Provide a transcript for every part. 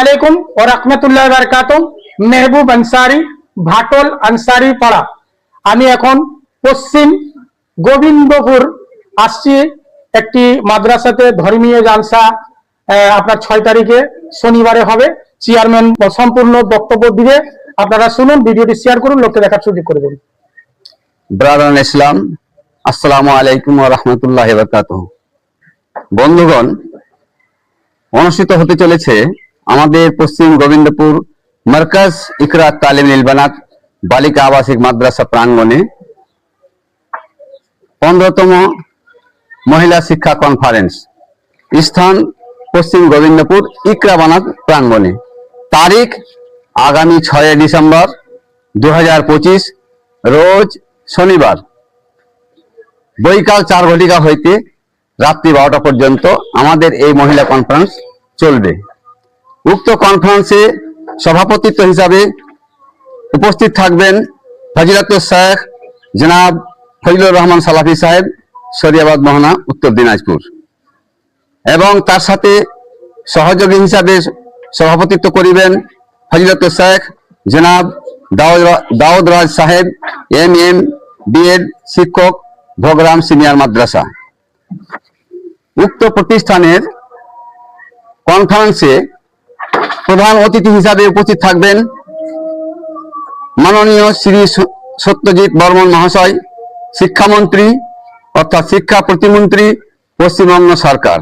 আলাইকুম ও রহমতুল্লাহ বারকাত মেহবুব আনসারি, ভাটল আনসারি পাড়া। আমি এখন পশ্চিম গোবিন্দপুর আসছি একটি মাদ্রাসাতে ধর্মীয় জালসা আপনার ছয় তারিখে শনিবারে হবে। চেয়ারম্যান সম্পূর্ণ বক্তব্য দিবে। আপনারা শুনুন, ভিডিওটি শেয়ার করুন, লোককে দেখার সুযোগ করে দিন। ব্রাদান ইসলাম আসসালামু আলাইকুম রহমতুল্লাহ বন্ধুগণ অনুষ্ঠিত হতে চলেছে আমাদের পশ্চিম গোবিন্দপুর মার্কাজ ইকরা তালিম ইলবানাত বালিকা আবাসিক মাদ্রাসা প্রাঙ্গণে পনেরোতম মহিলা শিক্ষা কনফারেন্স স্থান পশ্চিম গোবিন্দপুর ইকরা বানাত প্রাঙ্গণে। তারিখ আগামী ছয় ডিসেম্বর দু হাজার পঁচিশ, রোজ শনিবার। বৈকাল চার ঘটিকা হইতে রাত্রি বারোটা পর্যন্ত আমাদের এই মহিলা কনফারেন্স চলবে। উক্ত কনফারেন্সে সভাপতিত্ব হিসাবে উপস্থিত থাকবেন ফজিলাত শেখ জনাব ফজলুর রহমান সালাফি সাহেব, শরিয়াবাদ মোহনা, উত্তর দিনাজপুর। এবং তার সাথে সহযোগী হিসাবে সভাপতিত্ব করিবেন ফজিলত শেখ জনাব দাউদ রাজ সাহেব, এম এম বিএড শিক্ষক, ভোগরাম সিনিয়র মাদ্রাসা। উক্ত প্রতিষ্ঠানের কনফারেন্সে প্রধান অতিথি হিসাবে উপস্থিত থাকবেন মাননীয় শ্রী সত্যজিৎ বর্মন মহাশয়, শিক্ষামন্ত্রী অর্থাৎ শিক্ষা প্রতিমন্ত্রী, পশ্চিমবঙ্গ সরকার।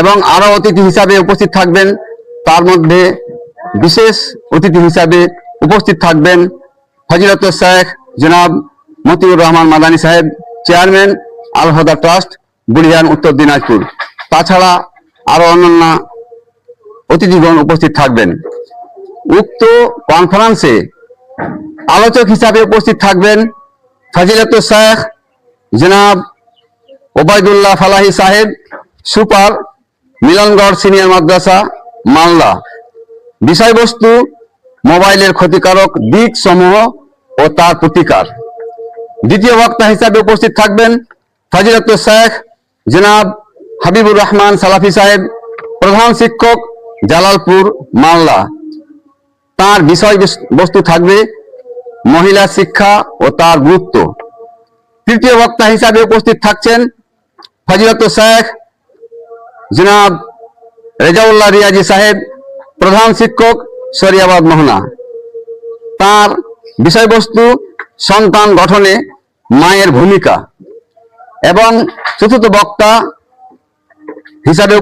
এবং আরও অতিথি হিসাবে উপস্থিত থাকবেন, তার মধ্যে বিশেষ অতিথি হিসাবে উপস্থিত থাকবেন ফজিলত শেখ জনাব মতিউর রহমান মাদানী সাহেব, চেয়ারম্যান আলহদা ট্রাস্ট বুড়িয়ান উত্তর দিনাজপুর। তাছাড়া আরও অন্যান্য অতিথিগণ উপস্থিত থাকবেন। উক্ত কনফারেন্সে আলোচক হিসাবে উপস্থিত থাকবেন ফজিলত শেখ জনাব ওবায়দুল্লাহ ফালাহি সাহেব, সুপার মিলনগড় সিনিয়র মাদ্রাসা, মালদা। বিষয়বস্তু মোবাইলের ক্ষতিকারক দিক সমূহ ও তার প্রতিকার। দ্বিতীয় বক্তা হিসাবে উপস্থিত থাকবেন ফজিলত শেখ জনাব হাবিবুর রহমান সালাফি সাহেব, প্রধান শিক্ষক, জালালপুর, মালদা। তার বিষয় বস্তু থাকবে মহিলা শিক্ষা ও তার গুরুত্ব। তৃতীয় বক্তা হিসাবে উপস্থিত থাকছেন ফজিলত শেখ জনাব রেজাউল্লাহ রিয়াজি সাহেব, প্রধান শিক্ষক শরিয়াবাদ মোহনা। তার বিষয়বস্তু সন্তান গঠনে মায়ের ভূমিকা। এবং চতুর্থ বক্তা হিসাবে